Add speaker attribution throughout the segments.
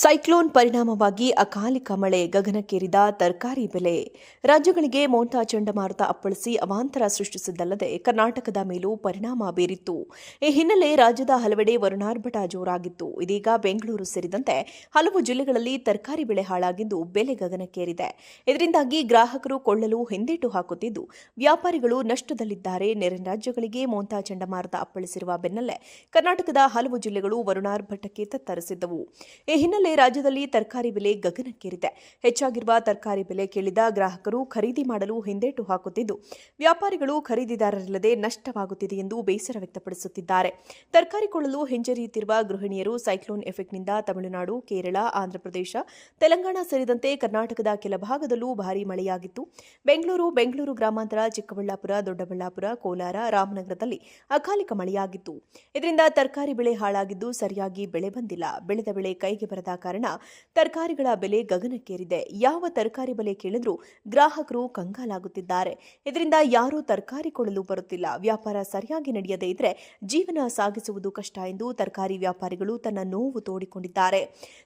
Speaker 1: Cyclone ಪರಿಣಾಮವಾಗಿ ಅಕಾಲಿಕ ಮಳೆ ಗಗನಕ್ಕೇರಿದ ತರಕಾರಿ ಬೆಲೆ. ರಾಜ್ಯಗಳಿಗೆ ಮೋಂಟಾ ಚಂಡಮಾರುತ ಅಪ್ಪಳಿಸಿ ಅವಾಂತರ ಸೃಷ್ಟಿಸಿದ್ದಲ್ಲದೆ ಕರ್ನಾಟಕದ ಮೇಲೂ ಪರಿಣಾಮ ಬೀರಿತ್ತು. ಈ ಹಿನ್ನೆಲೆ ರಾಜ್ಯದ ಹಲವೆಡೆ ವರುಣಾರ್ಭಟ ಜೋರಾಗಿತ್ತು. ಇದೀಗ ಬೆಂಗಳೂರು ಸೇರಿದಂತೆ ಹಲವು ಜಿಲ್ಲೆಗಳಲ್ಲಿ ತರಕಾರಿ ಬೆಳೆ ಹಾಳಾಗಿದ್ದು ಬೆಲೆ ಗಗನಕ್ಕೇರಿದೆ. ಇದರಿಂದಾಗಿ ಗ್ರಾಹಕರು ಕೊಳ್ಳಲು ಹಿಂದೇಟು ಹಾಕುತ್ತಿದ್ದು, ವ್ಯಾಪಾರಿಗಳು ನಷ್ಟದಲ್ಲಿದ್ದಾರೆ. ನೆರೆ ರಾಜ್ಯಗಳಿಗೆ ಮೋಂಟಾ ಚಂಡಮಾರುತ ಅಪ್ಪಳಿಸಿರುವ ಬೆನ್ನಲ್ಲೇ ಕರ್ನಾಟಕದ ಹಲವು ಜಿಲ್ಲೆಗಳು ವರುಣಾರ್ಭಟಕ್ಕೆ ತತ್ತರಿಸಿದ್ದವು. ಈ ಹಿನ್ನೆಲೆ ರಾಜ್ಯದಲ್ಲಿ ತರಕಾರಿ ಬೆಲೆ ಗಗನಕ್ಕೇರಿದೆ. ಹೆಚ್ಚಾಗಿರುವ ತರಕಾರಿ ಬೆಲೆ ಕೇಳಿದ ಗ್ರಾಹಕರು ಖರೀದಿ ಮಾಡಲು ಹಿಂದೇಟು ಹಾಕುತ್ತಿದ್ದು, ವ್ಯಾಪಾರಿಗಳು ಖರೀದಿದಾರರಿಲ್ಲದೆ ನಷ್ಟವಾಗುತ್ತಿದೆ ಎಂದು ಬೇಸರ ವ್ಯಕ್ತಪಡಿಸುತ್ತಿದ್ದಾರೆ. ತರಕಾರಿ ಕೊಳ್ಳಲು ಹಿಂಜರಿಯುತ್ತಿರುವ ಗೃಹಿಣಿಯರು ಸೈಕ್ಲೋನ್ ಎಫೆಕ್ಟ್ನಿಂದ ತಮಿಳುನಾಡು, ಕೇರಳ ಆಂಧ್ರಪ್ರದೇಶ ತೆಲಂಗಾಣ ಸೇರಿದಂತೆ ಕರ್ನಾಟಕದ ಕೆಲ ಭಾಗದಲ್ಲೂ ಭಾರೀ ಮಳೆಯಾಗಿತ್ತು. ಬೆಂಗಳೂರು ಬೆಂಗಳೂರು ಗ್ರಾಮಾಂತರ, ಚಿಕ್ಕಬಳ್ಳಾಪುರ, ದೊಡ್ಡಬಳ್ಳಾಪುರ, ಕೋಲಾರ, ರಾಮನಗರದಲ್ಲಿ ಅಕಾಲಿಕ ಮಳೆಯಾಗಿತ್ತು. ಇದರಿಂದ ತರಕಾರಿ ಬೆಳೆ ಹಾಳಾಗಿದ್ದು ಸರಿಯಾಗಿ ಬೆಳೆ ಬಂದಿಲ್ಲ. ಬೆಳೆದ ಬೆಳೆ ಕೈಗೆ ಬರದ ಕಾರಣ ತರಕಾರಿಗಳ ಬೆಲೆ ಗಗನಕ್ಕೇರಿದೆ. ಯಾವ ತರಕಾರಿ ಬೆಲೆ ಕೇಳಿದ್ರೂ ಗ್ರಾಹಕರು ಕಂಗಾಲಾಗುತ್ತಿದ್ದಾರೆ. ಇದರಿಂದ ಯಾರೂ ತರಕಾರಿ ಕೊಳ್ಳಲು ಬರುತ್ತಿಲ್ಲ. ವ್ಯಾಪಾರ ಸರಿಯಾಗಿ ನಡೆಯದೇ ಇದ್ರೆ ಜೀವನ ಸಾಗಿಸುವುದು ಕಷ್ಟ ಎಂದು ತರಕಾರಿ ವ್ಯಾಪಾರಿಗಳು ತನ್ನ ನೋವು ತೋಡಿಕೊಂಡಿದ್ದಾರೆ.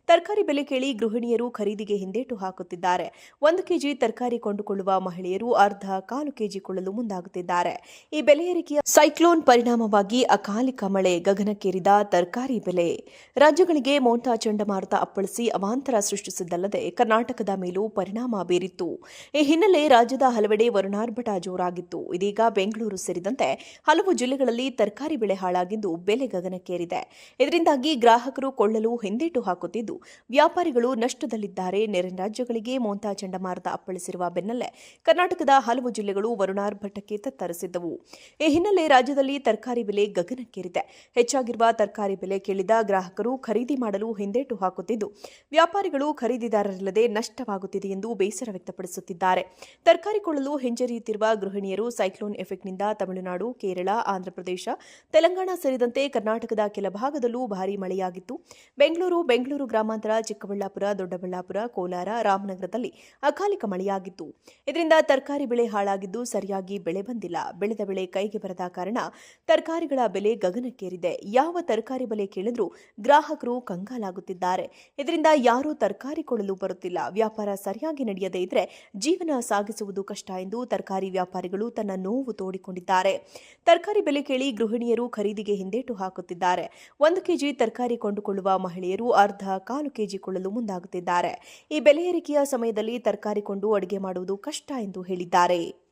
Speaker 1: ತರಕಾರಿ ಬೆಲೆ ಕೇಳಿ ಗೃಹಿಣಿಯರು ಖರೀದಿಗೆ ಹಿಂದೇಟು ಹಾಕುತ್ತಿದ್ದಾರೆ. ಒಂದು ಕೆಜಿ ತರಕಾರಿ ಕೊಂಡುಕೊಳ್ಳುವ ಮಹಿಳೆಯರು ಅರ್ಧ ಕಾಲು ಕೆಜಿ ಕೊಳ್ಳಲು ಮುಂದಾಗುತ್ತಿದ್ದಾರೆ. ಈ ಬೆಲೆ ಏರಿಕೆಯ ಸೈಕ್ಲೋನ್ ಪರಿಣಾಮವಾಗಿ ಅಕಾಲಿಕ ಮಳೆ ಗಗನಕ್ಕೇರಿದ ತರಕಾರಿ ಬೆಲೆ. ರಾಜ್ಯಗಳಿಗೆ ಮೋಂಟಾ ಚಂಡಮಾರುತ ಅಪ್ಪಳಿಸಿ ಅವಾಂತರ ಸೃಷ್ಟಿಸಿದ್ದಲ್ಲದೆ ಕರ್ನಾಟಕದ ಮೇಲೂ ಪರಿಣಾಮ ಬೀರಿತ್ತು. ಈ ಹಿನ್ನೆಲೆ ರಾಜ್ಯದ ಹಲವೆಡೆ ವರುಣಾರ್ಭಟ ಜೋರಾಗಿತ್ತು. ಇದೀಗ ಬೆಂಗಳೂರು ಸೇರಿದಂತೆ ಹಲವು ಜಿಲ್ಲೆಗಳಲ್ಲಿ ತರಕಾರಿ ಬೆಳೆ ಹಾಳಾಗಿದ್ದು ಬೆಲೆ ಗಗನಕ್ಕೇರಿದೆ. ಇದರಿಂದಾಗಿ ಗ್ರಾಹಕರು ಕೊಳ್ಳಲು ಹಿಂದೇಟು ಹಾಕುತ್ತಿದ್ದು, ವ್ಯಾಪಾರಿಗಳು ನಷ್ಟದಲ್ಲಿದ್ದಾರೆ. ನೆರೆ ರಾಜ್ಯಗಳಿಗೆ ಮೋಂತಾ ಚಂಡಮಾರುತ ಅಪ್ಪಳಿಸಿರುವ ಬೆನ್ನಲ್ಲೇ ಕರ್ನಾಟಕದ ಹಲವು ಜಿಲ್ಲೆಗಳು ವರುಣಾರ್ಭಟಕ್ಕೆ ತತ್ತರಿಸಿದ್ದವು. ಈ ಹಿನ್ನೆಲೆ ರಾಜ್ಯದಲ್ಲಿ ತರಕಾರಿ ಬೆಲೆ ಗಗನಕ್ಕೇರಿದೆ. ಹೆಚ್ಚಾಗಿರುವ ತರಕಾರಿ ಬೆಲೆ ಕೇಳಿದ ಗ್ರಾಹಕರು ಖರೀದಿ ಮಾಡಲು ಹಿಂದೇಟು ಹಾಕುತ್ತಿದ್ದು ವ್ಯಾಪಾರಿಗಳು ಖರೀದಿದಾರರಿಲ್ಲದೆ ನಷ್ಟವಾಗುತ್ತಿದೆ ಎಂದು ಬೇಸರ ವ್ಯಕ್ತಪಡಿಸುತ್ತಿದ್ದಾರೆ. ತರಕಾರಿ ಕೊಳ್ಳಲು ಹಿಂಜರಿಯುತ್ತಿರುವ ಗೃಹಿಣಿಯರು ಸೈಕ್ಲೋನ್ ಎಫೆಕ್ಟ್ನಿಂದ ತಮಿಳುನಾಡು, ಕೇರಳ, ಆಂಧ್ರಪ್ರದೇಶ, ತೆಲಂಗಾಣ ಸೇರಿದಂತೆ ಕರ್ನಾಟಕದ ಕೆಲ ಭಾಗದಲ್ಲೂ ಭಾರೀ ಮಳೆಯಾಗಿತ್ತು. ಬೆಂಗಳೂರು ಬೆಂಗಳೂರು ಗ್ರಾಮಾಂತರ, ಚಿಕ್ಕಬಳ್ಳಾಪುರ, ದೊಡ್ಡಬಳ್ಳಾಪುರ, ಕೋಲಾರ, ರಾಮನಗರದಲ್ಲಿ ಅಕಾಲಿಕ ಮಳೆಯಾಗಿತ್ತು. ಇದರಿಂದ ತರಕಾರಿ ಬೆಳೆ ಹಾಳಾಗಿದ್ದು ಸರಿಯಾಗಿ ಬೆಳೆ ಬಂದಿಲ್ಲ. ಬೆಳೆದ ಬೆಳೆ ಕೈಗೆ ಬರದ ಕಾರಣ ತರಕಾರಿಗಳ ಬೆಲೆ ಗಗನಕ್ಕೇರಿದೆ. ಯಾವ ತರಕಾರಿ ಬೆಲೆ ಕೇಳಿದ್ರೂ ಗ್ರಾಹಕರು ಕಂಗಾಲಾಗುತ್ತಿದ್ದಾರೆ. ಇದರಿಂದ ಯಾರೂ ತರಕಾರಿ ಕೊಳ್ಳಲು ಬರುತ್ತಿಲ್ಲ. ವ್ಯಾಪಾರ ಸರಿಯಾಗಿ ನಡೆಯದೇ ಇದ್ರೆ ಜೀವನ ಸಾಗಿಸುವುದು ಕಷ್ಟ ಎಂದು ತರಕಾರಿ ವ್ಯಾಪಾರಿಗಳು ತನ್ನ ನೋವು ತೋಡಿಕೊಂಡಿದ್ದಾರೆ. ತರಕಾರಿ ಬೆಲೆ ಕೇಳಿ ಗೃಹಿಣಿಯರು ಖರೀದಿಗೆ ಹಿಂದೇಟು ಹಾಕುತ್ತಿದ್ದಾರೆ. ಒಂದು ಕೆಜಿ ತರಕಾರಿ ಕೊಂಡುಕೊಳ್ಳುವ ಮಹಿಳೆಯರು ಅರ್ಧ ಕಾಲು ಕೆಜಿ ಕೊಳ್ಳಲು ಮುಂದಾಗುತ್ತಿದ್ದಾರೆ. ಈ ಬೆಲೆ ಏರಿಕೆಯ ಸಮಯದಲ್ಲಿ ತರಕಾರಿ ಕೊಂಡು ಅಡುಗೆ ಮಾಡುವುದು ಕಷ್ಟ ಎಂದು ಹೇಳಿದ್ದಾರೆ.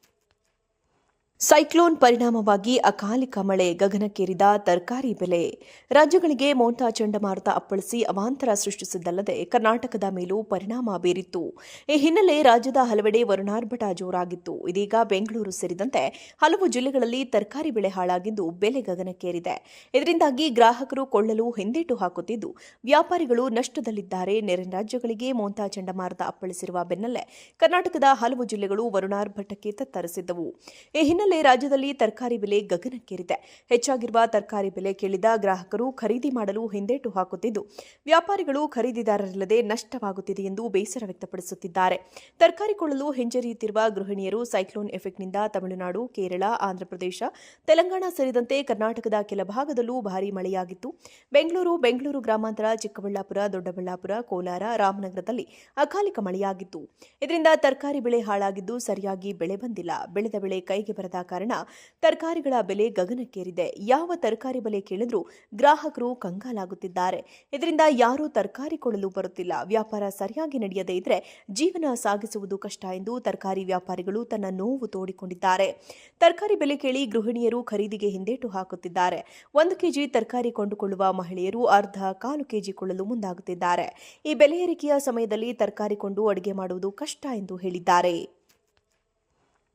Speaker 1: ಸೈಕ್ಲೋನ್ ಪರಿಣಾಮವಾಗಿ ಅಕಾಲಿಕ ಮಳೆ ಗಗನಕ್ಕೇರಿದ ತರಕಾರಿ ಬೆಲೆ. ರಾಜ್ಯಗಳಿಗೆ ಮೋಂಟಾ ಚಂಡಮಾರುತ ಅಪ್ಪಳಿಸಿ ಅವಾಂತರ ಸೃಷ್ಟಿಸಿದ್ದಲ್ಲದೆ ಕರ್ನಾಟಕದ ಮೇಲೂ ಪರಿಣಾಮ ಬೀರಿತ್ತು. ಈ ಹಿನ್ನೆಲೆ ರಾಜ್ಯದ ಹಲವೆಡೆ ವರುಣಾರ್ಭಟ ಜೋರಾಗಿತ್ತು. ಇದೀಗ ಬೆಂಗಳೂರು ಸೇರಿದಂತೆ ಹಲವು ಜಿಲ್ಲೆಗಳಲ್ಲಿ ತರಕಾರಿ ಬೆಳೆ ಹಾಳಾಗಿದ್ದು ಬೆಲೆ ಗಗನಕ್ಕೇರಿದೆ. ಇದರಿಂದಾಗಿ ಗ್ರಾಹಕರು ಕೊಳ್ಳಲು ಹಿಂದೇಟು ಹಾಕುತ್ತಿದ್ದು, ವ್ಯಾಪಾರಿಗಳು ನಷ್ಟದಲ್ಲಿದ್ದಾರೆ. ನೆರೆ ರಾಜ್ಯಗಳಿಗೆ ಮೋಂತಾ ಚಂಡಮಾರುತ ಅಪ್ಪಳಿಸಿರುವ ಬೆನ್ನಲ್ಲೇ ಕರ್ನಾಟಕದ ಹಲವು ಜಿಲ್ಲೆಗಳು ವರುಣಾರ್ಭಟಕ್ಕೆ ತತ್ತರಿಸಿದ್ದವು. ಈ ಹಿನ್ನೆಲೆ ರಾಜ್ಯದಲ್ಲಿ ತರಕಾರಿ ಬೆಲೆ ಗಗನಕ್ಕೇರಿದೆ. ಹೆಚ್ಚಾಗಿರುವ ತರಕಾರಿ ಬೆಲೆ ಕೇಳಿದ ಗ್ರಾಹಕರು ಖರೀದಿ ಮಾಡಲು ಹಿಂದೇಟು ಹಾಕುತ್ತಿದ್ದು, ವ್ಯಾಪಾರಿಗಳು ಖರೀದಿದಾರರಿಲ್ಲದೆ ನಷ್ಟವಾಗುತ್ತಿದೆ ಎಂದು ಬೇಸರ ವ್ಯಕ್ತಪಡಿಸುತ್ತಿದ್ದಾರೆ. ತರಕಾರಿ ಕೊಳ್ಳಲು ಹಿಂಜರಿಯುತ್ತಿರುವ ಗೃಹಿಣಿಯರು ಸೈಕ್ಲೋನ್ ಎಫೆಕ್ಟ್ನಿಂದ ತಮಿಳುನಾಡು, ಕೇರಳ, ಆಂಧ್ರಪ್ರದೇಶ, ತೆಲಂಗಾಣ ಸೇರಿದಂತೆ ಕರ್ನಾಟಕದ ಕೆಲ ಭಾಗದಲ್ಲೂ ಭಾರೀ ಮಳೆಯಾಗಿತ್ತು. ಬೆಂಗಳೂರು ಬೆಂಗಳೂರು ಗ್ರಾಮಾಂತರ, ಚಿಕ್ಕಬಳ್ಳಾಪುರ, ದೊಡ್ಡಬಳ್ಳಾಪುರ, ಕೋಲಾರ, ರಾಮನಗರದಲ್ಲಿ ಅಕಾಲಿಕ ಮಳೆಯಾಗಿತ್ತು. ಇದರಿಂದ ತರಕಾರಿ ಬೆಳೆ ಹಾಳಾಗಿದ್ದು ಸರಿಯಾಗಿ ಬೆಳೆ ಬಂದಿಲ್ಲ. ಬೆಳೆದ ಬೆಳೆ ಕೈಗೆ ಬರದ ಕಾರಣ ತರಕಾರಿಗಳ ಬೆಲೆ ಗಗನಕ್ಕೇರಿದೆ. ಯಾವ ತರಕಾರಿ ಬೆಲೆ ಕೇಳಿದ್ರೂ ಗ್ರಾಹಕರು ಕಂಗಾಲಾಗುತ್ತಿದ್ದಾರೆ. ಇದರಿಂದ ಯಾರೂ ತರಕಾರಿ ಕೊಳ್ಳಲು ಬರುತ್ತಿಲ್ಲ. ವ್ಯಾಪಾರ ಸರಿಯಾಗಿ ನಡೆಯದೇ ಇದ್ರೆ ಜೀವನ ಸಾಗಿಸುವುದು ಕಷ್ಟ ಎಂದು ತರಕಾರಿ ವ್ಯಾಪಾರಿಗಳು ತನ್ನ ನೋವು ತೋಡಿಕೊಂಡಿದ್ದಾರೆ. ತರಕಾರಿ ಬೆಲೆ ಕೇಳಿ ಗೃಹಿಣಿಯರು ಖರೀದಿಗೆ ಹಿಂದೇಟು ಹಾಕುತ್ತಿದ್ದಾರೆ. ಒಂದು ಕೆಜಿ ತರಕಾರಿ ಕೊಂಡುಕೊಳ್ಳುವ ಮಹಿಳೆಯರು ಅರ್ಧ ಕಾಲು ಕೆಜಿ ಕೊಳ್ಳಲು ಮುಂದಾಗುತ್ತಿದ್ದಾರೆ. ಈ ಬೆಲೆ ಏರಿಕೆಯ ಸಮಯದಲ್ಲಿ ತರಕಾರಿ ಕೊಂಡು ಅಡುಗೆ ಮಾಡುವುದು ಕಷ್ಟ ಎಂದು ಹೇಳಿದ್ದಾರೆ.